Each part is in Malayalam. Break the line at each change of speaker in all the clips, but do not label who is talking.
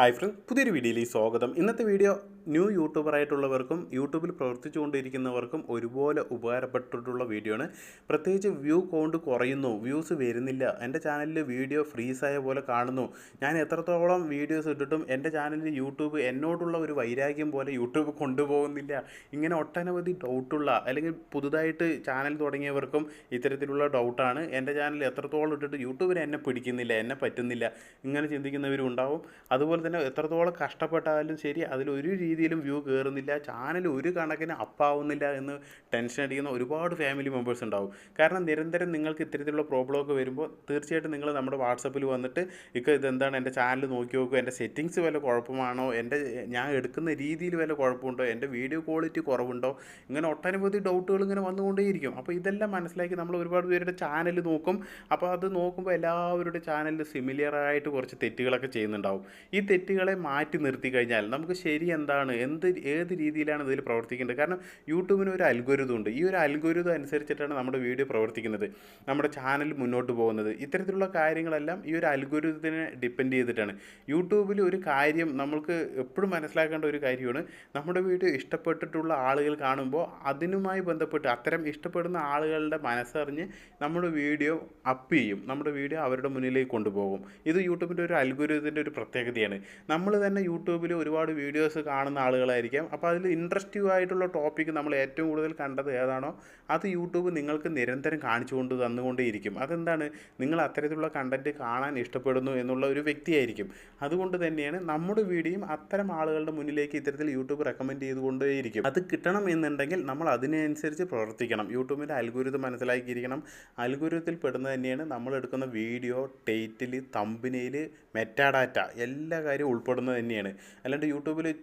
ഹായ് ഫ്രണ്ട് പുതിയൊരു വീഡിയോയിലേക്ക് സ്വാഗതം. ഇന്നത്തെ വീഡിയോ ന്യൂ യൂട്യൂബറായിട്ടുള്ളവർക്കും യൂട്യൂബിൽ പ്രവർത്തിച്ചുകൊണ്ടിരിക്കുന്നവർക്കും ഒരുപോലെ ഉപകാരപ്പെട്ടിട്ടുള്ള വീഡിയോ ആണ് പ്രത്യേകിച്ച് വ്യൂ കൗണ്ട് കുറയുന്നു വ്യൂസ് വരുന്നില്ല. എന്റെ ചാനലിൽ വീഡിയോ ഫ്രീസായ പോലെ കാണുന്നു. ഞാൻ എത്രത്തോളം വീഡിയോസ് ഇട്ടിട്ടും എന്റെ ചാനലിൽ യൂട്യൂബ് എന്നോടുള്ള ഒരു വൈരാഗ്യം പോലെ യൂട്യൂബ് കൊണ്ടുപോകുന്നില്ല. ഇങ്ങനെ ഒട്ടനവധി ഡൗട്ടുള്ള അല്ലെങ്കിൽ പുതുതായിട്ട് ചാനൽ തുടങ്ങിയവർക്കും ഇത്തരത്തിലുള്ള ഡൗട്ടാണ് എന്റെ ചാനൽ എത്രത്തോളം ഇട്ടിട്ട് യൂട്യൂബിൽ എന്നെ പിടിക്കുന്നില്ല എന്നെ പറ്റുന്നില്ല. ഇങ്ങനെ ചിന്തിക്കുന്നവരും ഉണ്ടാവും അതുപോലെ തന്നെ എത്രത്തോളം കഷ്ടപ്പെട്ടാലും ശരി അതിലൊരു രീതിയിലും വ്യൂ കയറുന്നില്ല ചാനൽ ഒരു കണക്കിന് അപ്പാവുന്നില്ല എന്ന് ടെൻഷൻ അടിക്കുന്ന ഒരുപാട് ഫാമിലി മെമ്പേഴ്സ് ഉണ്ടാവും. കാരണം നിരന്തരം നിങ്ങൾക്ക് ഇത്തരത്തിലുള്ള പ്രോബ്ലം ഒക്കെ വരുമ്പോൾ തീർച്ചയായിട്ടും നിങ്ങൾ നമ്മുടെ വാട്സപ്പിൽ വന്നിട്ട് ഇക്ക ഇതെന്താണ് എന്റെ ചാനൽ നോക്കി നോക്കുക എന്റെ സെറ്റിങ്സ് വല്ല കുഴപ്പമാണോ എന്റെ ഞാൻ എടുക്കുന്ന രീതിയിൽ വല്ല കുഴപ്പമുണ്ടോ എന്റെ വീഡിയോ ക്വാളിറ്റി കുറവുണ്ടോ ഇങ്ങനെ ഒട്ടനവധി ഡൗട്ടുകൾ ഇങ്ങനെ വന്നുകൊണ്ടേയിരിക്കും. അപ്പോൾ ഇതെല്ലാം മനസ്സിലാക്കി നമ്മൾ ഒരുപാട് പേരുടെ ചാനൽ നോക്കും. അപ്പോൾ അത് നോക്കുമ്പോൾ എല്ലാവരുടെ ചാനലിൽ സിമിലിയർ ആയിട്ട് കുറച്ച് തെറ്റുകളൊക്കെ ചെയ്യുന്നുണ്ടാവും. ഈ തെറ്റുകളെ മാറ്റി നിർത്തി കഴിഞ്ഞാൽ നമുക്ക് ശരി എന്താണ് എന്ത് ഏത് രീതിയിലാണ് ഇതിൽ പ്രവർത്തിക്കേണ്ടത്? കാരണം യൂട്യൂബിന് ഒരു അൽഗോരിതം ഉണ്ട്. ഈ ഒരു അൽഗോരിതം അനുസരിച്ചിട്ടാണ് നമ്മുടെ വീഡിയോ പ്രവർത്തിക്കുന്നത് നമ്മുടെ ചാനൽ മുന്നോട്ട് പോകുന്നത്. ഇത്തരത്തിലുള്ള കാര്യങ്ങളെല്ലാം ഈ ഒരു അൽഗോരിതത്തിനെ ഡിപ്പെൻഡ് ചെയ്തിട്ടാണ്. യൂട്യൂബിൽ ഒരു കാര്യം നമ്മൾക്ക് എപ്പോഴും മനസ്സിലാക്കേണ്ട ഒരു കാര്യമാണ് നമ്മുടെ വീഡിയോ ഇഷ്ടപ്പെട്ടിട്ടുള്ള ആളുകൾ കാണുമ്പോൾ അതിനുമായി ബന്ധപ്പെട്ട് അത്തരം ഇഷ്ടപ്പെടുന്ന ആളുകളുടെ മനസ്സറിഞ്ഞ് നമ്മുടെ വീഡിയോ അപ്പ് ചെയ്യും. നമ്മുടെ വീഡിയോ അവരുടെ മുന്നിലേക്ക് കൊണ്ടുപോകും. ഇത് യൂട്യൂബിന്റെ ഒരു അൽഗോരിതത്തിന്റെ ഒരു പ്രത്യേകതയാണ്. നമ്മൾ തന്നെ യൂട്യൂബിൽ ഒരുപാട് വീഡിയോസ് കാണുന്ന ആളുകളായിരിക്കാം. അപ്പോൾ അതിൽ ഇൻട്രസ്റ്റീവ് ആയിട്ടുള്ള ടോപ്പിക്ക് നമ്മൾ ഏറ്റവും കൂടുതൽ കണ്ടത് ഏതാണോ അത് യൂട്യൂബ് നിങ്ങൾക്ക് നിരന്തരം കാണിച്ചുകൊണ്ട് തന്നുകൊണ്ടേയിരിക്കും. അതെന്താണ്? നിങ്ങൾ അത്തരത്തിലുള്ള കണ്ടന്റ് കാണാൻ ഇഷ്ടപ്പെടുന്നു എന്നുള്ള ഒരു വ്യക്തിയായിരിക്കും. അതുകൊണ്ട് തന്നെയാണ് നമ്മുടെ വീഡിയോയും അത്തരം ആളുകളുടെ മുന്നിലേക്ക് ഇത്തരത്തിൽ യൂട്യൂബ് റെക്കമെൻഡ് ചെയ്തുകൊണ്ടേയിരിക്കും. അത് കിട്ടണം എന്നുണ്ടെങ്കിൽ നമ്മൾ അതിനനുസരിച്ച് പ്രവർത്തിക്കണം. യൂട്യൂബിന്റെ അൽഗുരുതം മനസ്സിലാക്കിയിരിക്കണം. അൽഗുരുത്തിൽ പെടുന്നത് തന്നെയാണ് നമ്മൾ എടുക്കുന്ന വീഡിയോ ടൈറ്റിൽ തമ്പിനയിൽ മെറ്റാഡാറ്റ എല്ലാ കാര്യവും ഉൾപ്പെടുന്നത് തന്നെയാണ്. അല്ലാണ്ട് യൂട്യൂബിൽ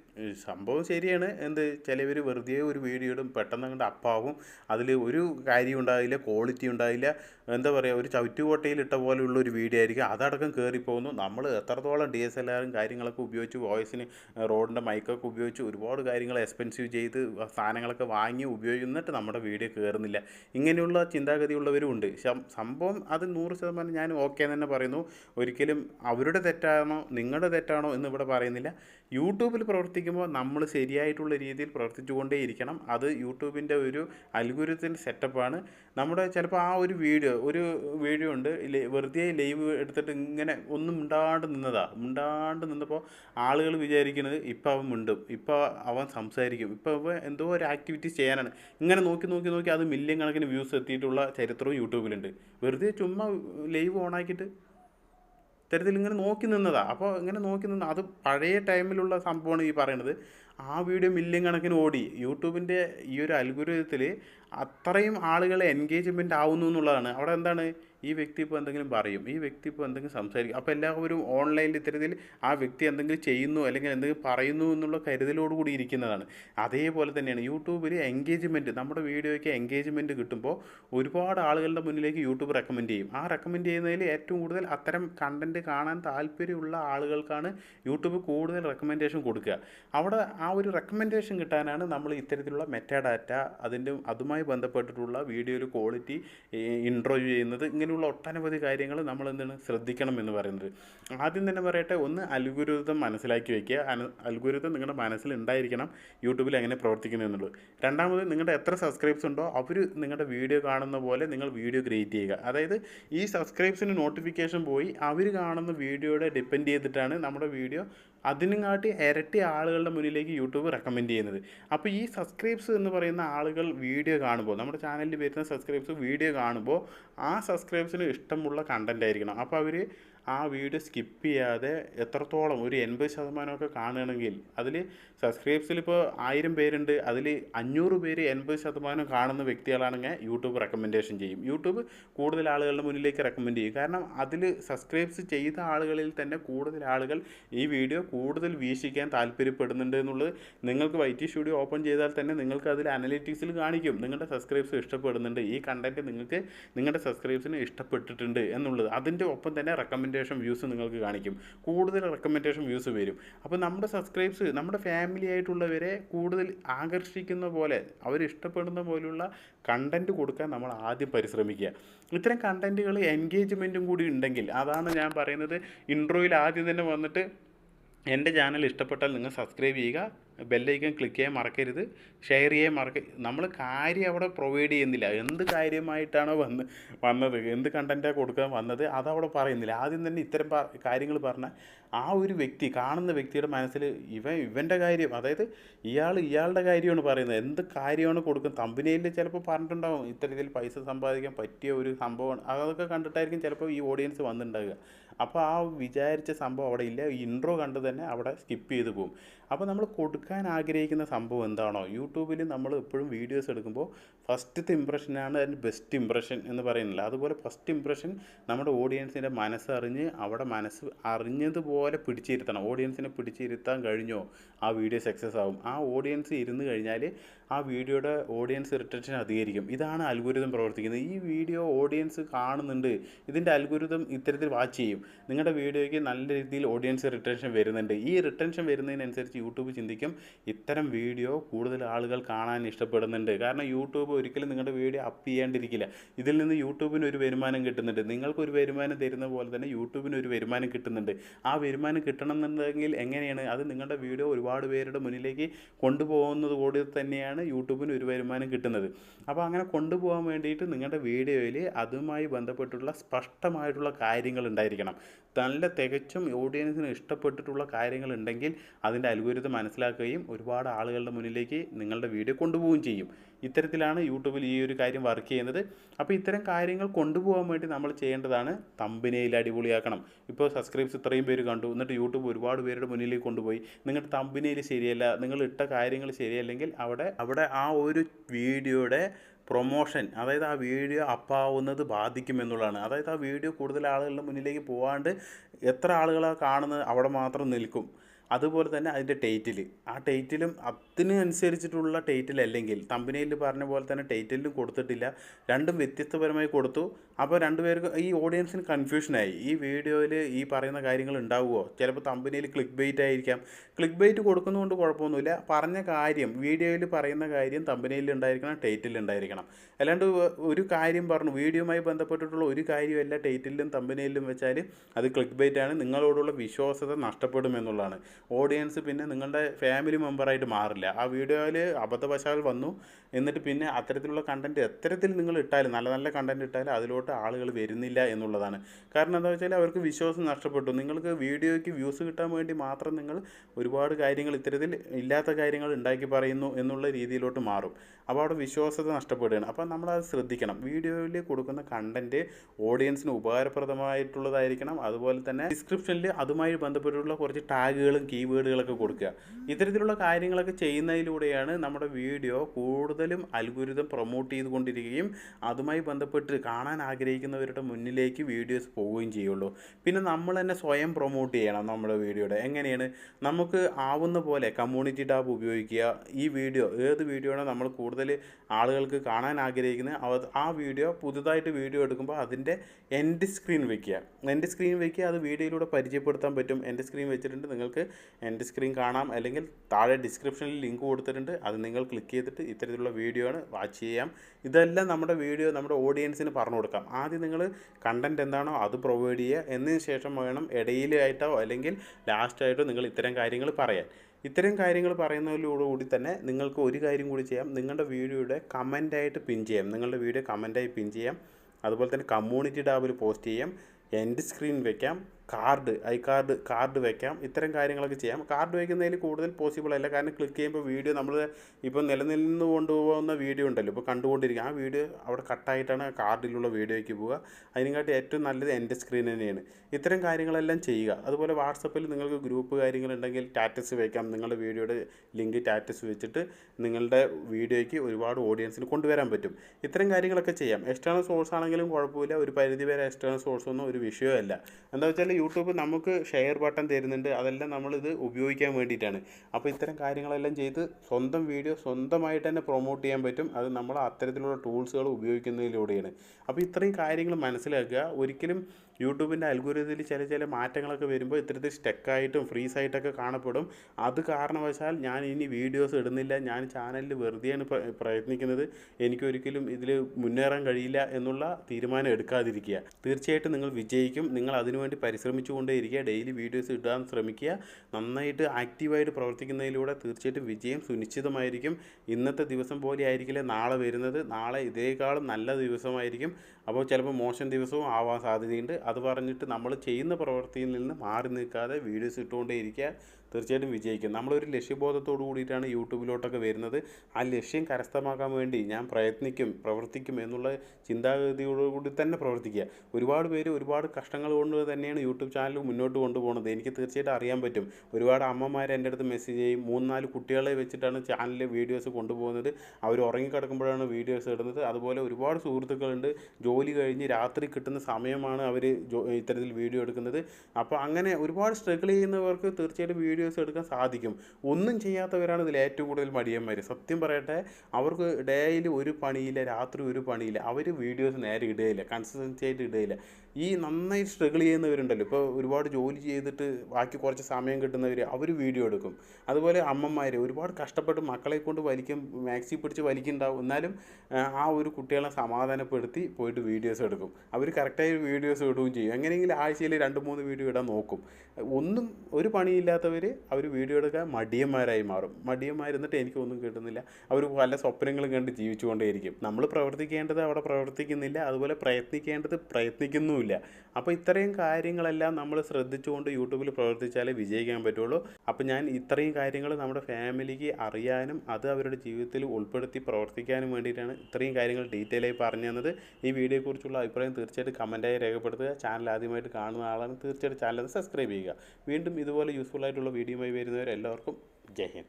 സംഭവം ശരിയാണ്. എന്ത് ചിലവർ വെറുതെ ഒരു വീഡിയോ ഇടും പെട്ടെന്ന് അങ്ങോട്ട് അപ്പാവും അതിൽ ഒരു കാര്യം ഉണ്ടാകില്ല ക്വാളിറ്റി ഉണ്ടാവില്ല. എന്താ പറയുക ഒരു ചവിറ്റുകോട്ടയിലിട്ട പോലെയുള്ള ഒരു വീഡിയോ ആയിരിക്കും അതടക്കം കയറിപ്പോകുന്നു നമ്മൾ എത്രത്തോളം ഡി എസ് എൽ ആറും കാര്യങ്ങളൊക്കെ ഉപയോഗിച്ച് വോയിസിന് റോഡിന്റെ മൈക്കൊക്കെ ഉപയോഗിച്ച് ഒരുപാട് കാര്യങ്ങൾ എക്സ്പെൻസീവ് ചെയ്ത് സാധനങ്ങളൊക്കെ വാങ്ങി ഉപയോഗിക്കുന്നിട്ട് നമ്മുടെ വീഡിയോ കയറുന്നില്ല ഇങ്ങനെയുള്ള ചിന്താഗതിയുള്ളവരും ഉണ്ട്. സംഭവം അത് നൂറ് ശതമാനം ഞാൻ ഓക്കെ തന്നെ പറയുന്നു. ഒരിക്കലും അവരുടെ തെറ്റാണോ നിങ്ങളുടെ തെറ്റാണോ എന്ന് ഇവിടെ പറയുന്നില്ല. യൂട്യൂബിൽ പ്രവർത്തിക്കുമ്പോൾ നമ്മൾ ശരിയായിട്ടുള്ള രീതിയിൽ പ്രവർത്തിച്ചുകൊണ്ടേയിരിക്കണം. അത് യൂട്യൂബിന്റെ ഒരു അൽഗുരുത്തിന്റെ സെറ്റപ്പാണ്. നമ്മുടെ ചിലപ്പോൾ ആ ഒരു വീഡിയോ ഒരു വീഡിയോ ഉണ്ട്. വെറുതെ ലൈവ് എടുത്തിട്ട് ഇങ്ങനെ ഒന്നും മിണ്ടാണ്ട് നിന്നതാ. മിണ്ടാണ്ട് നിന്നപ്പോൾ ആളുകൾ വിചാരിക്കുന്നത് ഇപ്പം അവൻ മിണ്ടും. ഇപ്പം അവൻ സംസാരിക്കും. ഇപ്പം അവൻ എന്തോ ഒരു ആക്ടിവിറ്റി ചെയ്യാനാണ്. ഇങ്ങനെ നോക്കി നോക്കി നോക്കി അത് മില്യൺ കണക്കിന് വ്യൂസ് എത്തിയിട്ടുള്ള ചരിത്രവും യൂട്യൂബിലുണ്ട്. വെറുതെ ചുമ്മാ ലൈവ് ഓണാക്കിയിട്ട് ഇത്തരത്തിൽ ഇങ്ങനെ നോക്കി നിന്നതാണ് അപ്പോൾ ഇങ്ങനെ നോക്കി നിന്ന് അത് പഴയ ടൈമിലുള്ള സംഭവമാണ് ഈ പറയുന്നത് ആ വീഡിയോ മില്യൺ കണക്കിന് ഓടി. യൂട്യൂബിന്റെ ഈ ഒരു അൽഗുരുതത്തിൽ അത്രയും ആളുകളെ എൻഗേജ്മെന്റ് ആവുന്നു എന്നുള്ളതാണ്. അവിടെ എന്താണ്? ഈ വ്യക്തി ഇപ്പോൾ എന്തെങ്കിലും പറയും ഈ വ്യക്തി ഇപ്പോൾ എന്തെങ്കിലും സംസാരിക്കും അപ്പോൾ എല്ലാവരും ഓൺലൈനിൽ ഇത്തരത്തിൽ ആ വ്യക്തി എന്തെങ്കിലും ചെയ്യുന്നു അല്ലെങ്കിൽ എന്തെങ്കിലും പറയുന്നു എന്നുള്ള കരുതലോടുകൂടി ഇരിക്കുന്നതാണ്. അതേപോലെ തന്നെയാണ് യൂട്യൂബിൽ എൻഗേജ്മെന്റ് നമ്മുടെ വീഡിയോയ്ക്ക് എൻഗേജ്മെന്റ് കിട്ടുമ്പോൾ ഒരുപാട് ആളുകളുടെ മുന്നിലേക്ക് യൂട്യൂബ് റെക്കമെൻഡ് ചെയ്യും. ആ റെക്കമെൻഡ് ചെയ്യുന്നതിൽ ഏറ്റവും കൂടുതൽ അത്തരം കണ്ടന്റ് കാണാൻ താല്പര്യമുള്ള ആളുകൾക്കാണ് യൂട്യൂബ് കൂടുതൽ റെക്കമെൻഡേഷൻ കൊടുക്കുക. അവിടെ ആ ഒരു റെക്കമെൻഡേഷൻ കിട്ടാനാണ് നമ്മൾ ഇത്തരത്തിലുള്ള മെറ്റാഡാറ്റ അതിന്റെ അതുമായി ബന്ധപ്പെട്ടിട്ടുള്ള വീഡിയോയിൽ ക്വാളിറ്റി ഇൻട്രോ ചെയ്യുന്നത് ഇങ്ങനെയുള്ള ഒട്ടനവധി കാര്യങ്ങൾ നമ്മൾ എന്താണ് ശ്രദ്ധിക്കണം എന്ന് പറയുന്നത്. ആദ്യം തന്നെ പറയട്ടെ ഒന്ന് അൽഗുരുതം മനസ്സിലാക്കി വയ്ക്കുക അൽഗുരുതം നിങ്ങളുടെ മനസ്സിൽ ഉണ്ടായിരിക്കണം യൂട്യൂബിൽ എങ്ങനെ പ്രവർത്തിക്കുന്നു എന്നുള്ളത്. രണ്ടാമത് നിങ്ങളുടെ എത്ര സബ്സ്ക്രൈബ്സ് ഉണ്ടോ അവർ നിങ്ങളുടെ വീഡിയോ കാണുന്ന പോലെ നിങ്ങൾ വീഡിയോ ക്രിയേറ്റ് ചെയ്യുക. അതായത് ഈ സബ്സ്ക്രൈബ്സിന് നോട്ടിഫിക്കേഷൻ പോയി അവർ കാണുന്ന വീഡിയോയുടെ ഡിപ്പെൻഡ് ചെയ്തിട്ടാണ് നമ്മുടെ വീഡിയോ അതിനും കാട്ടി ഇരട്ടി ആളുകളുടെ മുന്നിലേക്ക് യൂട്യൂബ് റെക്കമെൻഡ് ചെയ്യുന്നത്. അപ്പോൾ ഈ സബ്സ്ക്രൈബ്സ് എന്ന് പറയുന്ന ആളുകൾ വീഡിയോ കാണുമ്പോൾ നമ്മുടെ ചാനലിൽ വരുന്ന സബ്സ്ക്രൈബ്സ് വീഡിയോ കാണുമ്പോൾ ആ സബ്സ്ക്രൈബ്സിന് ഇഷ്ടമുള്ള കണ്ടന്റ് ആയിരിക്കണം. അപ്പോൾ അവർ ആ വീഡിയോ സ്കിപ്പ് ചെയ്യാതെ എത്രത്തോളം ഒരു എൺപത് ശതമാനമൊക്കെ കാണുകയാണെങ്കിൽ അതിൽ സബ്സ്ക്രൈബ്സിൽ ഇപ്പോൾ ആയിരം പേരുണ്ട്. അതിൽ അഞ്ഞൂറ് പേര് എൺപത് ശതമാനം കാണുന്ന വ്യക്തികളാണെങ്കിൽ യൂട്യൂബ് റെക്കമെൻഡേഷൻ ചെയ്യും. യൂട്യൂബ് കൂടുതൽ ആളുകളുടെ മുന്നിലേക്ക് റെക്കമെൻഡ് ചെയ്യും. കാരണം അതിൽ സബ്സ്ക്രൈബ്സ് ചെയ്ത ആളുകളിൽ തന്നെ കൂടുതൽ ആളുകൾ ഈ വീഡിയോ കൂടുതൽ വീക്ഷിക്കാൻ താല്പര്യപ്പെടുന്നുണ്ട് എന്നുള്ളത് നിങ്ങൾക്ക് വൈറ്റി സ്റ്റുഡിയോ ഓപ്പൺ ചെയ്താൽ തന്നെ നിങ്ങൾക്ക് അതിൽ അനലിറ്റിക്സിൽ കാണിക്കും. നിങ്ങളുടെ സബ്സ്ക്രൈബ്സ് ഇഷ്ടപ്പെടുന്നുണ്ട്. ഈ കണ്ടന്റ് നിങ്ങൾക്ക് നിങ്ങളുടെ സബ്സ്ക്രൈബ്സിന് ഇഷ്ടപ്പെട്ടിട്ടുണ്ട് എന്നുള്ളത്. അതിന്റെ ഒപ്പം തന്നെ റെക്കമെൻഡേഷൻ വ്യൂസ് നിങ്ങൾക്ക് കാണിക്കും. കൂടുതൽ റെക്കമെൻഡേഷൻ വ്യൂസ് വരും. അപ്പോൾ നമ്മുടെ സബ്സ്ക്രൈബ്സ് നമ്മുടെ ഫാമിലി ആയിട്ടുള്ളവരെ കൂടുതൽ ആകർഷിക്കുന്ന പോലെ അവരിഷ്ടപ്പെടുന്ന പോലുള്ള കണ്ടന്റ് കൊടുക്കാൻ നമ്മൾ ആദ്യം പരിശ്രമിക്കുക. ഇത്തരം കണ്ടന്റുകൾ എൻഗേജ്മെന്റും കൂടി ഉണ്ടെങ്കിൽ അതാണ് ഞാൻ പറയുന്നത് ഇൻട്രോയിൽ ആദ്യം തന്നെ വന്നിട്ട് എന്റെ ചാനൽ ഇഷ്ടപ്പെട്ടാൽ നിങ്ങൾ സബ്സ്ക്രൈബ് ചെയ്യുക. ബെല്ലൈക്കൻ ക്ലിക്ക് ചെയ്യാൻ മറക്കരുത് ഷെയർ ചെയ്യാൻ മറക്ക നമ്മൾ കാര്യം അവിടെ പ്രൊവൈഡ് ചെയ്യുന്നില്ല. എന്ത് കാര്യമായിട്ടാണോ വന്ന് വന്നത്? എന്ത് കണ്ടന്റാണ് കൊടുക്കാൻ വന്നത്? അതവിടെ പറയുന്നില്ല. ആദ്യം തന്നെ ഇത്തരം കാര്യങ്ങൾ പറഞ്ഞാൽ ആ ഒരു വ്യക്തി കാണുന്ന വ്യക്തിയുടെ മനസ്സിൽ ഇവൻ ഇവന്റെ കാര്യം അതായത് ഇയാൾ ഇയാളുടെ കാര്യമാണ് പറയുന്നത്. എന്ത് കാര്യമാണ് കൊടുക്കുന്നത് കമ്പനിയിൽ ചിലപ്പോൾ പറഞ്ഞിട്ടുണ്ടാവും ഇത്തരത്തിൽ പൈസ സമ്പാദിക്കാൻ പറ്റിയ ഒരു സംഭവമാണ്. അതൊക്കെ കണ്ടിട്ടായിരിക്കും ചിലപ്പോൾ ഈ ഓഡിയൻസ് വന്നിട്ടുണ്ടാകുക അപ്പോൾ ആ വിചാരിച്ച സംഭവം അവിടെ ഇല്ല. ഇൻട്രോ കണ്ട് തന്നെ അവിടെ സ്കിപ്പ് ചെയ്ത് പോകും. അപ്പോൾ നമ്മൾ കൊടുക്കാൻ ആഗ്രഹിക്കുന്ന സംഭവം എന്താണോ? യൂട്യൂബിൽ നമ്മൾ എപ്പോഴും വീഡിയോസ് എടുക്കുമ്പോൾ ഫസ്റ്റത്തെ ഇമ്പ്രഷനാണ് അതിന്റെ ബെസ്റ്റ് ഇമ്പ്രഷൻ എന്ന് പറയുന്നില്ല. അതുപോലെ ഫസ്റ്റ് ഇമ്പ്രഷൻ നമ്മുടെ ഓഡിയൻസിന്റെ മനസ്സറിഞ്ഞ് അവിടെ മനസ്സ് അറിഞ്ഞതുപോലെ പിടിച്ചിരുത്തണം. ഓഡിയൻസിനെ പിടിച്ചിരുത്താൻ കഴിഞ്ഞോ? ആ വീഡിയോ സക്സസ് ആവും. ആ ഓഡിയൻസ് ഇരുന്ന് കഴിഞ്ഞാൽ ആ വീഡിയോയുടെ ഓഡിയൻസ് റിട്ടൻഷൻ അധികരിക്കും. ഇതാണ് അൽഗുരുതം പ്രവർത്തിക്കുന്നത്. ഈ വീഡിയോ ഓഡിയൻസ് കാണുന്നുണ്ട്. ഇതിന്റെ അൽഗുരുതം ഇത്തരത്തിൽ വാച്ച് ചെയ്യും. നിങ്ങളുടെ വീഡിയോയ്ക്ക് നല്ല രീതിയിൽ ഓഡിയൻസ് റിട്ടൻഷൻ വരുന്നുണ്ട്. ഈ റിട്ടൻഷൻ വരുന്നതിനനുസരിച്ച് യൂട്യൂബ് ചിന്തിക്കും ഇത്തരം വീഡിയോ കൂടുതൽ ആളുകൾ കാണാൻ ഇഷ്ടപ്പെടുന്നുണ്ട്. കാരണം യൂട്യൂബ് ഒരിക്കലും നിങ്ങളുടെ വീഡിയോ അപ്പ് ചെയ്യാണ്ടിരിക്കില്ല. ഇതിൽ നിന്ന് യൂട്യൂബിന് ഒരു വരുമാനം കിട്ടുന്നുണ്ട്. നിങ്ങൾക്കൊരു വരുമാനം തരുന്ന പോലെ തന്നെ യൂട്യൂബിന് ഒരു വരുമാനം കിട്ടുന്നുണ്ട്. ആ വരുമാനം കിട്ടണം എന്നുണ്ടെങ്കിൽ എങ്ങനെയാണ്? അത് നിങ്ങളുടെ വീഡിയോ ഒരുപാട് പേരുടെ മുന്നിലേക്ക് കൊണ്ടുപോകുന്നത് കൂടി തന്നെയാണ് യൂട്യൂബിന് ഒരു വരുമാനം കിട്ടുന്നത്. അപ്പോൾ അങ്ങനെ കൊണ്ടുപോകാൻ വേണ്ടിയിട്ട് നിങ്ങളുടെ വീഡിയോയിൽ അതുമായി ബന്ധപ്പെട്ടുള്ള സ്പഷ്ടമായിട്ടുള്ള കാര്യങ്ങൾ ഉണ്ടായിരിക്കണം. നല്ല തികച്ചും ഓഡിയൻസിന് ഇഷ്ടപ്പെട്ടിട്ടുള്ള കാര്യങ്ങൾ ഉണ്ടെങ്കിൽ അതിന്റെ അൽഗോരിതം മനസ്സിലാക്കുകയും ഒരുപാട് ആളുകളുടെ മുന്നിലേക്ക് നിങ്ങളുടെ വീഡിയോ കൊണ്ടുപോവുകയും ചെയ്യും. ഇത്തരത്തിലാണ് യൂട്യൂബിൽ ഈ ഒരു കാര്യം വർക്ക് ചെയ്യുന്നത്. അപ്പോൾ ഇത്തരം കാര്യങ്ങൾ കൊണ്ടുപോകാൻ വേണ്ടി നമ്മൾ ചെയ്യേണ്ടതാണ് തമ്പനയിൽ അടിപൊളിയാക്കണം. ഇപ്പോൾ സബ്സ്ക്രൈബ്സ് ഇത്രയും പേര് കണ്ടു. എന്നിട്ട് യൂട്യൂബ് ഒരുപാട് പേരുടെ മുന്നിലേക്ക് കൊണ്ടുപോയി. നിങ്ങളുടെ തമ്പനയിൽ ശരിയല്ല നിങ്ങൾ ഇട്ട കാര്യങ്ങൾ ശരിയല്ലെങ്കിൽ അവിടെ അവിടെ ആ ഒരു വീഡിയോയുടെ പ്രൊമോഷൻ അതായത് ആ വീഡിയോ അപ്പാവുന്നത് ബാധിക്കുമെന്നുള്ളതാണ് അതായത് ആ വീഡിയോ കൂടുതൽ ആളുകളുടെ മുന്നിലേക്ക് പോകാണ്ട് എത്ര ആളുകളാണ് കാണുന്നത് അവിടെ മാത്രം നിൽക്കും. അതുപോലെ തന്നെ അതിന്റെ ടൈറ്റിൽ ആ ടൈറ്റിലും അതിന് അനുസരിച്ചിട്ടുള്ള ടൈറ്റിൽ അല്ലെങ്കിൽ തമ്പനയിൽ പറഞ്ഞ പോലെ തന്നെ ടൈറ്റിലും കൊടുത്തിട്ടില്ല. രണ്ടും വ്യത്യസ്തപരമായി കൊടുത്തു. അപ്പോൾ രണ്ടുപേർക്ക് ഈ ഓഡിയൻസിന് കൺഫ്യൂഷനായി ഈ വീഡിയോയിൽ ഈ പറയുന്ന കാര്യങ്ങൾ ഉണ്ടാവുമോ? ചിലപ്പോൾ തമ്പനയിൽ ക്ലിക്ക് ബൈറ്റ് ആയിരിക്കാം. ക്ലിക്ക് ബൈറ്റ് കൊടുക്കുന്നതുകൊണ്ട് കുഴപ്പമൊന്നുമില്ല. പറഞ്ഞ കാര്യം വീഡിയോയിൽ പറയുന്ന കാര്യം തമ്പനയിൽ ഉണ്ടായിരിക്കണം ടൈറ്റിൽ ഉണ്ടായിരിക്കണം. അല്ലാണ്ട് ഒരു കാര്യം പറഞ്ഞു വീഡിയോയുമായി ബന്ധപ്പെട്ടിട്ടുള്ള ഒരു കാര്യമല്ല ടൈറ്റിലും തമ്പനയിലും വെച്ചാൽ അത് ക്ലിക്ക് ബൈറ്റാണ് നിങ്ങളോടുള്ള വിശ്വാസത നഷ്ടപ്പെടുമെന്നുള്ളതാണ് ഓഡിയൻസ് പിന്നെ നിങ്ങളുടെ ഫാമിലി മെമ്പറായിട്ട് മാറില്ല. ആ വീഡിയോയിൽ അബദ്ധവശാൽ വന്നു. എന്നിട്ട് പിന്നെ അത്തരത്തിലുള്ള കണ്ടന്റ് എത്തരത്തിൽ നിങ്ങൾ ഇട്ടാലും നല്ല നല്ല കണ്ടന്റ് ഇട്ടാലും അതിലോട്ട് ആളുകൾ വരുന്നില്ല എന്നുള്ളതാണ്. കാരണം എന്താ വെച്ചാൽ അവർക്ക് വിശ്വാസം നഷ്ടപ്പെട്ടു. നിങ്ങൾക്ക് വീഡിയോയ്ക്ക് വ്യൂസ് കിട്ടാൻ വേണ്ടി മാത്രം നിങ്ങൾ ഒരുപാട് കാര്യങ്ങൾ ഇത്തരത്തിൽ ഇല്ലാത്ത കാര്യങ്ങൾ ഉണ്ടാക്കി പറയുന്നു എന്നുള്ള രീതിയിലോട്ട് മാറും. അപ്പോൾ അവിടെ വിശ്വാസത നഷ്ടപ്പെടുകയാണ്. അപ്പോൾ നമ്മളത് ശ്രദ്ധിക്കണം. വീഡിയോയിൽ കൊടുക്കുന്ന കണ്ടന്റ് ഓഡിയൻസിന് ഉപകാരപ്രദമായിട്ടുള്ളതായിരിക്കണം. അതുപോലെ തന്നെ ഡിസ്ക്രിപ്ഷനിൽ അതുമായി ബന്ധപ്പെട്ടുള്ള കുറച്ച് ടാഗുകളും കീവേഡുകളൊക്കെ കൊടുക്കുക. ഇത്തരത്തിലുള്ള കാര്യങ്ങളൊക്കെ ചെയ്യുന്നതിലൂടെയാണ് നമ്മുടെ വീഡിയോ കൂടുതലും അൽഗുരുതം പ്രൊമോട്ട് ചെയ്തുകൊണ്ടിരിക്കുകയും അതുമായി ബന്ധപ്പെട്ട് കാണാൻ ആഗ്രഹിക്കുന്നവരുടെ മുന്നിലേക്ക് വീഡിയോസ് പോവുകയും ചെയ്യുള്ളൂ. പിന്നെ നമ്മൾ തന്നെ സ്വയം പ്രൊമോട്ട് ചെയ്യണം നമ്മുടെ വീഡിയോയുടെ. എങ്ങനെയാണ്? നമുക്ക് ആവുന്ന പോലെ കമ്മ്യൂണിറ്റി ടാബ് ഉപയോഗിക്കുക. ഈ വീഡിയോ ഏത് വീഡിയോ ആണോ നമ്മൾ കൂടുതൽ ആളുകൾക്ക് കാണാൻ ആഗ്രഹിക്കുന്നത് ആ വീഡിയോ പുതുതായിട്ട് വീഡിയോ എടുക്കുമ്പോൾ അതിന്റെ എൻഡ് സ്ക്രീൻ വയ്ക്കുക എൻഡ് സ്ക്രീൻ വയ്ക്കുക അത് വീഡിയോയിലൂടെ പരിചയപ്പെടുത്താൻ പറ്റും. എന്റെ സ്ക്രീൻ വെച്ചിട്ടുണ്ട് നിങ്ങൾക്ക് എന്റെ സ്ക്രീൻ കാണാം. അല്ലെങ്കിൽ താഴെ ഡിസ്ക്രിപ്ഷനിൽ ലിങ്ക് കൊടുത്തിട്ടുണ്ട്. അത് നിങ്ങൾ ക്ലിക്ക് ചെയ്തിട്ട് ഇത്തരത്തിലുള്ള വീഡിയോ ആണ് വാച്ച് ചെയ്യാം. ഇതെല്ലാം നമ്മുടെ വീഡിയോ നമ്മുടെ ഓഡിയൻസിന് പറഞ്ഞു കൊടുക്കാം. ആദ്യം നിങ്ങൾ കണ്ടന്റ് എന്താണോ അത് പ്രൊവൈഡ് ചെയ്യുക. എന്നതിന് ശേഷം വേണം ഇടയിലായിട്ടോ അല്ലെങ്കിൽ ലാസ്റ്റായിട്ടോ നിങ്ങൾ ഇത്തരം കാര്യങ്ങൾ പറയാൻ. ഇത്തരം കാര്യങ്ങൾ പറയുന്നതിലൂടെ തന്നെ നിങ്ങൾക്ക് ഒരു കാര്യം കൂടി ചെയ്യാം. നിങ്ങളുടെ വീഡിയോയുടെ കമന്റായിട്ട് പിൻ ചെയ്യാം. നിങ്ങളുടെ വീഡിയോ കമന്റായി പിൻ ചെയ്യാം. അതുപോലെ തന്നെ കമ്മ്യൂണിറ്റി ടാബിൽ പോസ്റ്റ് ചെയ്യാം. എൻഡ് സ്ക്രീൻ വെക്കാം. കാർഡ് ഐ കാർഡ് കാർഡ് വയ്ക്കാം ഇത്തരം കാര്യങ്ങളൊക്കെ ചെയ്യാം. കാർഡ് വയ്ക്കുന്നതിൽ കൂടുതൽ പോസിബിൾ അല്ല. കാരണം ക്ലിക്ക് ചെയ്യുമ്പോൾ വീഡിയോ നമ്മൾ ഇപ്പോൾ നിലനിന്ന് കൊണ്ടുപോകുന്ന വീഡിയോ ഉണ്ടല്ലോ. ഇപ്പോൾ കണ്ടുകൊണ്ടിരിക്കുക. ആ വീഡിയോ അവിടെ കട്ടായിട്ടാണ് കാർഡിലുള്ള വീഡിയോയ്ക്ക് പോവുക. അതിനെക്കാട്ടി ഏറ്റവും നല്ലത് എന്റെ സ്ക്രീൻ തന്നെയാണ്. ഇത്തരം കാര്യങ്ങളെല്ലാം ചെയ്യുക. അതുപോലെ വാട്സപ്പിൽ നിങ്ങൾക്ക് ഗ്രൂപ്പ് കാര്യങ്ങളുണ്ടെങ്കിൽ ടാറ്റസ് വയ്ക്കാം നിങ്ങളുടെ വീഡിയോയുടെ ലിങ്ക് ടാറ്റസ് വെച്ചിട്ട് നിങ്ങളുടെ വീഡിയോയ്ക്ക് ഒരുപാട് ഓഡിയൻസിന് കൊണ്ടുവരാൻ പറ്റും. ഇത്തരം കാര്യങ്ങളൊക്കെ ചെയ്യാം. എക്സ്റ്റേണൽ സോഴ്സ് ആണെങ്കിലും കുഴപ്പമില്ല. ഒരു പരിധി വരെ എക്സ്റ്റേണൽ സോഴ്സ് ഒന്നും ഒരു വിഷയമല്ല. എന്താ വെച്ചാൽ യൂട്യൂബ് നമുക്ക് ഷെയർ ബട്ടൺ തരുന്നുണ്ട്. അതെല്ലാം നമ്മളിത് ഉപയോഗിക്കാൻ വേണ്ടിയിട്ടാണ്. അപ്പോൾ ഇത്തരം കാര്യങ്ങളെല്ലാം ചെയ്ത് സ്വന്തം വീഡിയോ സ്വന്തമായിട്ട് തന്നെ പ്രൊമോട്ട് ചെയ്യാൻ പറ്റും. അത് നമ്മൾ അത്തരത്തിലുള്ള ടൂൾസുകൾ ഉപയോഗിക്കുന്നതിലൂടെയാണ്. അപ്പോൾ ഇത്രയും കാര്യങ്ങൾ മനസ്സിലാക്കുക. ഒരിക്കലും യൂട്യൂബിന്റെ അൽഗുരുതിൽ ചില ചില മാറ്റങ്ങളൊക്കെ വരുമ്പോൾ ഇത്തരത്തിൽ സ്റ്റെക്കായിട്ടും ഫ്രീസായിട്ടൊക്കെ കാണപ്പെടും. അത് കാരണവശാൽ ഞാൻ ഇനി വീഡിയോസ് ഇടുന്നില്ല. ഞാൻ ചാനലിൽ വെറുതെയാണ് പ്ര- പ്രയത്നിക്കുന്നത്. എനിക്കൊരിക്കലും ഇതിൽ മുന്നേറാൻ കഴിയില്ല എന്നുള്ള തീരുമാനം എടുക്കാതിരിക്കുക. തീർച്ചയായിട്ടും നിങ്ങൾ വിജയിക്കും. നിങ്ങൾ അതിനുവേണ്ടി പരിശ്രമിച്ചുകൊണ്ടേയിരിക്കുക. ഡെയിലി വീഡിയോസ് ഇടാൻ ശ്രമിക്കുക. നന്നായിട്ട് ആക്റ്റീവായിട്ട് പ്രവർത്തിക്കുന്നതിലൂടെ തീർച്ചയായിട്ടും വിജയം സുനിശ്ചിതമായിരിക്കും. ഇന്നത്തെ ദിവസം പോലെ ആയിരിക്കില്ല നാളെ വരുന്നത്. നാളെ ഇതേക്കാളും നല്ല ദിവസമായിരിക്കും. അപ്പോൾ ചിലപ്പോൾ മോശം ദിവസവും ആവാൻ സാധ്യതയുണ്ട്. അത് പറഞ്ഞിട്ട് നമ്മൾ ചെയ്യുന്ന പ്രവൃത്തിയിൽ നിന്ന് മാറി നിൽക്കാതെ വീഡിയോസ് ഇട്ടുകൊണ്ടേ ഇരിക്കുക. തീർച്ചയായിട്ടും വിജയിക്കും. നമ്മളൊരു ലക്ഷ്യബോധത്തോടു കൂടിയിട്ടാണ് യൂട്യൂബിലോട്ടൊക്കെ വരുന്നത്. ആ ലക്ഷ്യം കരസ്ഥമാക്കാൻ വേണ്ടി ഞാൻ പ്രയത്നിക്കും പ്രവർത്തിക്കും എന്നുള്ള ചിന്താഗതിയോടുകൂടി തന്നെ പ്രവർത്തിക്കുക. ഒരുപാട് പേര് ഒരുപാട് കഷ്ടങ്ങൾ കൊണ്ട് തന്നെയാണ് യൂട്യൂബ് ചാനൽ മുന്നോട്ട് കൊണ്ടുപോകുന്നത്. എനിക്ക് തീർച്ചയായിട്ടും അറിയാൻ പറ്റും. ഒരുപാട് അമ്മമാർ എന്റെ അടുത്ത് മെസ്സേജ് ചെയ്യും. മൂന്ന് നാല് കുട്ടികളെ വെച്ചിട്ടാണ് ചാനലിൽ വീഡിയോസ് കൊണ്ടുപോകുന്നത്. അവർ ഉറങ്ങിക്കിടക്കുമ്പോഴാണ് വീഡിയോസ് ഇടുന്നത്. അതുപോലെ ഒരുപാട് സുഹൃത്തുക്കളുണ്ട്. ജോലി കഴിഞ്ഞ് രാത്രി കിട്ടുന്ന സമയമാണ് അവർ ഇത്തരത്തിൽ വീഡിയോ എടുക്കുന്നത്. അപ്പോൾ അങ്ങനെ ഒരുപാട് സ്ട്രഗിൾ ചെയ്യുന്നവർക്ക് തീർച്ചയായിട്ടും വീഡിയോസ് എടുക്കാൻ സാധിക്കും. ഒന്നും ചെയ്യാത്തവരാണ് ഇതിൽ ഏറ്റവും കൂടുതൽ മടിയന്മാർ സത്യം പറയട്ടെ അവർക്ക് ഡേയിൽ ഒരു പണിയില്ല രാത്രി ഒരു പണിയില്ല. അവർ വീഡിയോസ് നേരെ ഇടുകയില്ല കൺസിസ്റ്റൻസി ആയിട്ട് ഇടുകയില്ല ഈ നന്നായി സ്ട്രഗിൾ ചെയ്യുന്നവരുണ്ടല്ലോ. ഇപ്പോൾ ഒരുപാട് ജോലി ചെയ്തിട്ട് ബാക്കി കുറച്ച് സമയം കിട്ടുന്നവർ അവർ വീഡിയോ എടുക്കും. അതുപോലെ അമ്മമാർ ഒരുപാട് കഷ്ടപ്പെട്ട് മക്കളെ കൊണ്ട് വലിക്കും മാക്സി പിടിച്ച് വലിക്കുന്നുണ്ടാവും. എന്നാലും ആ, ഒരു കുട്ടികളെ സമാധാനപ്പെടുത്തി പോയിട്ട് വീഡിയോസ് എടുക്കും. അവർ കറക്റ്റായി വീഡിയോസ് ഇടുകയും ചെയ്യും. എങ്ങനെയെങ്കിലും ആഴ്ചയിൽ രണ്ട് മൂന്ന് വീഡിയോ ഇടാൻ നോക്കും. ഒന്നും ഒരു പണിയില്ലാത്തവർ അവർ വീഡിയോ എടുക്കാൻ മടിയന്മാരായി മാറും. മടിയന്മാരെന്നിട്ട് എനിക്കൊന്നും കിട്ടുന്നില്ല. അവർ പല സ്വപ്നങ്ങളും കണ്ട് ജീവിച്ചുകൊണ്ടേയിരിക്കും. നമ്മൾ പ്രവർത്തിക്കേണ്ടത് അവിടെ പ്രവർത്തിക്കുന്നില്ല. അതുപോലെ പ്രയത്നിക്കേണ്ടത് പ്രയത്നിക്കുന്നുമില്ല. അപ്പോൾ ഇത്രയും കാര്യങ്ങളെല്ലാം നമ്മൾ ശ്രദ്ധിച്ചുകൊണ്ട് യൂട്യൂബിൽ പ്രവർത്തിച്ചാലേ വിജയിക്കാൻ പറ്റുള്ളൂ. അപ്പോൾ ഞാൻ ഇത്രയും കാര്യങ്ങൾ നമ്മുടെ ഫാമിലിക്ക് അറിയാനും അത് അവരുടെ ജീവിതത്തിൽ ഉൾപ്പെടുത്തി പ്രവർത്തിക്കാനും വേണ്ടിയിട്ടാണ് ഇത്രയും കാര്യങ്ങൾ ഡീറ്റെയിൽ ആയി പറഞ്ഞു തന്നത്. ഈ വീഡിയോയെക്കുറിച്ചുള്ള അഭിപ്രായം തീർച്ചയായിട്ടും കമന്റായി രേഖപ്പെടുത്തുക. ചാനൽ ആദ്യമായിട്ട് കാണുന്ന ആളാണ് തീർച്ചയായിട്ടും ചാനൽ സബ്സ്ക്രൈബ് ചെയ്യുക. വീണ്ടും ഇതുപോലെ യൂസ്ഫുൾ ആയിട്ടുള്ള വീഡിയോയുമായി വരുന്നവരെല്ലാവർക്കും ജയ് ഹിന്ദ്.